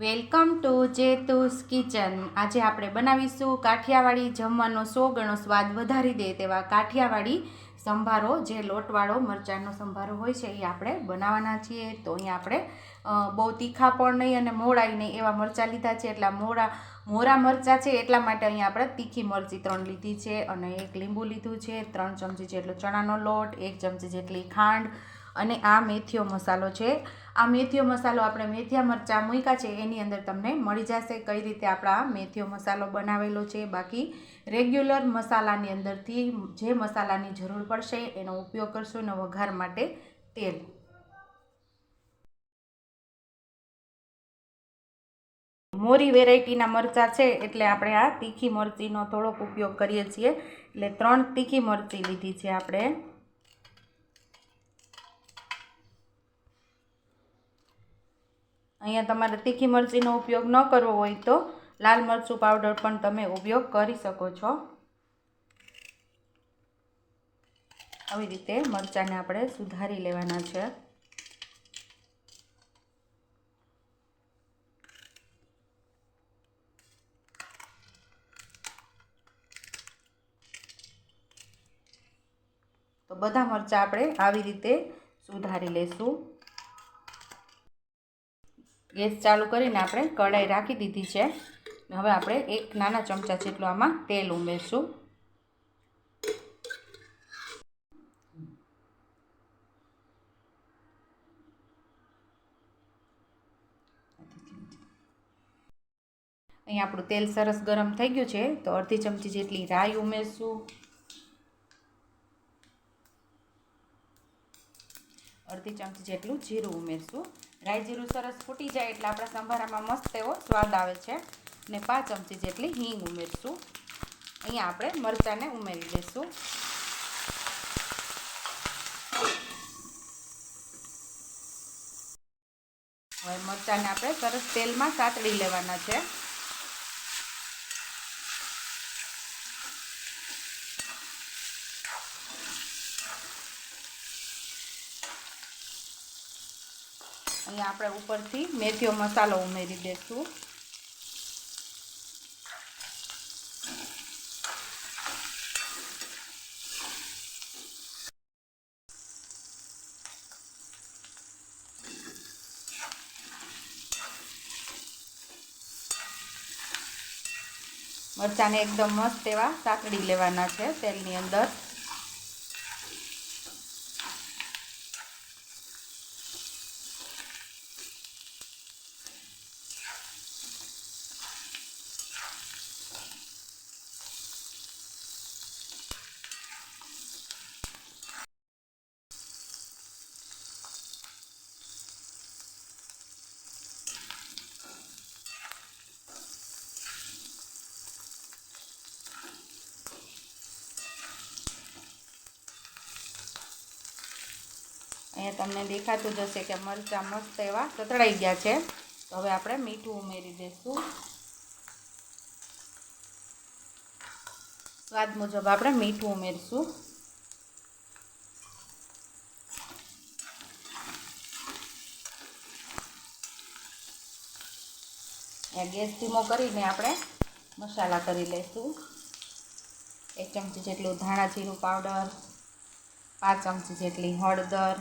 Welcome to જેતુસ kitchen. આજે આપણે બનાવીશું કાઠિયાવાડી જમવાનો સો ગણો સ્વાદ વધારી દે તેવા કાઠિયાવાડી સંભારો, જે લોટવાળો મરચાંનો સંભારો હોય છે, એ આપણે બનાવવાના છીએ. તો અહીંયા આપણે બહુ તીખા પણ નહીં અને મોળાઈ નહીં એવા મરચાં લીધા છે. એટલા મોળા, મોરા મરચાં છે, એટલા માટે અહીંયા આપણે તીખી મરચી ત્રણ લીધી છે અને એક લીંબુ લીધું છે, ત્રણ ચમચી જેટલો ચણાનો લોટ, એક ચમચી જેટલી ખાંડ અને આ મેથીયો મસાલો છે. આ મેથીયો મસાલો આપણે મેથિયા મરચાં મૂક્યા છે, એની અંદર તમને મળી જશે કઈ રીતે આપણા મેથીઓ મસાલો બનાવેલો છે. બાકી રેગ્યુલર મસાલાની અંદરથી જે મસાલાની જરૂર પડશે એનો ઉપયોગ કરશું અને વઘાર માટે તેલ. મોરી વેરાયટીના મરચાં છે એટલે આપણે આ તીખી મરચીનો થોડોક ઉપયોગ કરીએ છીએ. એટલે ત્રણ તીખી મરચી લીધી છે આપણે. અહીંયા તમારે તીખી મરચીનો ઉપયોગ ન કરવો હોય તો લાલ મરચું પાવડર પણ તમે ઉપયોગ કરી શકો છો. આવી રીતે મરચાંને આપણે સુધારી લેવાના છે. તો બધા મરચાં આપણે આવી રીતે સુધારી લેશું. ગેસ ચાલુ કરીને આપણે કઢાઈ રાખી દીધી છે. હવે આપણે એક નાના ચમચા જેટલું આમાં તેલ ઉમેરશું. અહીં આપણું તેલ સરસ ગરમ થઈ ગયું છે, તો અડધી ચમચી જેટલી રાઈ ઉમેરશું. અડધી ચમચી જેટલું જીરું ઉમેરશું. રાઈ જીરું સરસ ફૂટી જાય એટલે આપણા સંભારામાં મસ્ત એવો સ્વાદ આવે છે. ને પાંચ ચમચી જેટલી હિંગ ઉમેરશું. અહીંયા આપણે મરચાંને ઉમેરી દઈશું. હવે મરચાંને આપણે સરસ તેલમાં સાતડી લેવાના છે. અહીંયા આપણે ઉપરથી મેથીયો મસાલો ઉમેરી દઈશું. મરચાંને એકદમ મસ્ત એવા સાંકળી લેવાના છે તેલની અંદર. અહીંયા તમને દેખાતું જશે કે મરચાં મસ્ત એવા સતળાઈ ગયા છે. તો હવે આપણે મીઠું ઉમેરી દઈશું સ્વાદ મુજબ આપણે મીઠું ઉમેરશું. ગેસ ધીમો કરીને આપણે મસાલા કરી લઈશું. એક ચમચી જેટલું ધાણા જીરું પાવડર, પાંચ ચમચી જેટલી હળદર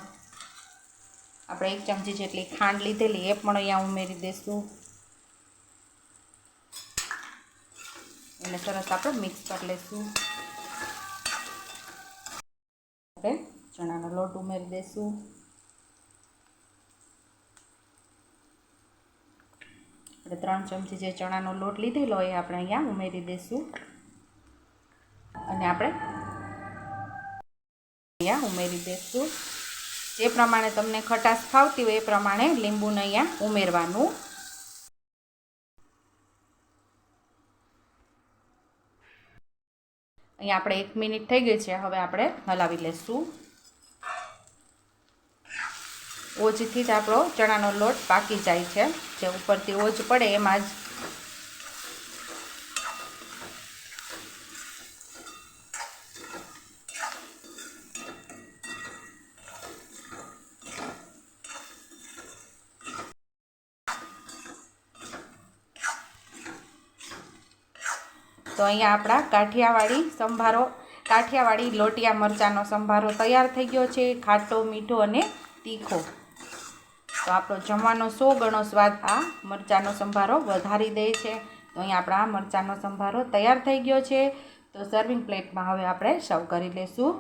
આપણે એક ચમચી જેટલી ખાંડ લીધેલી, એ પણ અહીંયા ઉમેરી દઈશું એને સરસ આપણે મિક્સ કરી લઈશું આપણે ચણાનો લોટ ઉમેરી દઈશું આપણે ત્રણ ચમચી જે ચણાનો લોટ લીધેલો એ આપણે અહીંયા ઉમેરી દઈશું અને આપણે અહીંયા ઉમેરી દઈશું જે પ્રમાણે તમને ખટાશ ખાવતી હોય એ પ્રમાણે લીંબુને અહીંયા ઉમેરવાનું. અહીંયા આપણે એક મિનિટ થઈ ગઈ છે, હવે આપણે હલાવી લઈશું ઓજથી જ આપણો ચણાનો લોટ પાકી જાય છે. જે ઉપરથી ઓજ પડે એમાં જ તો અહીંયા આપણા કાઠિયાવાડી સંભારો, કાઠિયાવાડી લોટિયા મરચાંનો સંભારો તૈયાર થઈ ગયો છે, ખાટો, મીઠો અને તીખો. તો આપણો જમવાનો સો ગણો સ્વાદ આ મરચાંનો સંભારો વધારી દે છે. તો અહીંયા આપણા મરચાંનો સંભારો તૈયાર થઈ ગયો છે. તો સર્વિંગ પ્લેટમાં હવે આપણે સર્વ કરી લઈશું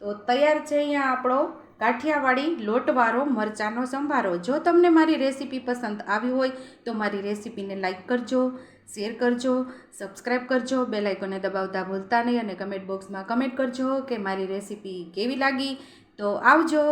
તો તૈયાર છે અહીંયા આપણો કાઠિયાવાડી લોટવાળો મરચાંનો સંભારો. જો તમને મારી રેસીપી પસંદ આવી હોય, તો મારી રેસીપીને લાઈક કરજો, શેર કરજો સબસ્ક્રાઈબ કરજો, બેલ આઇકોને દબાવતા ભૂલતા નહીં અને કમેન્ટ બોક્સમાં કમેન્ટ કરજો કે મારી રેસીપી કેવી લાગી. તો આવજો.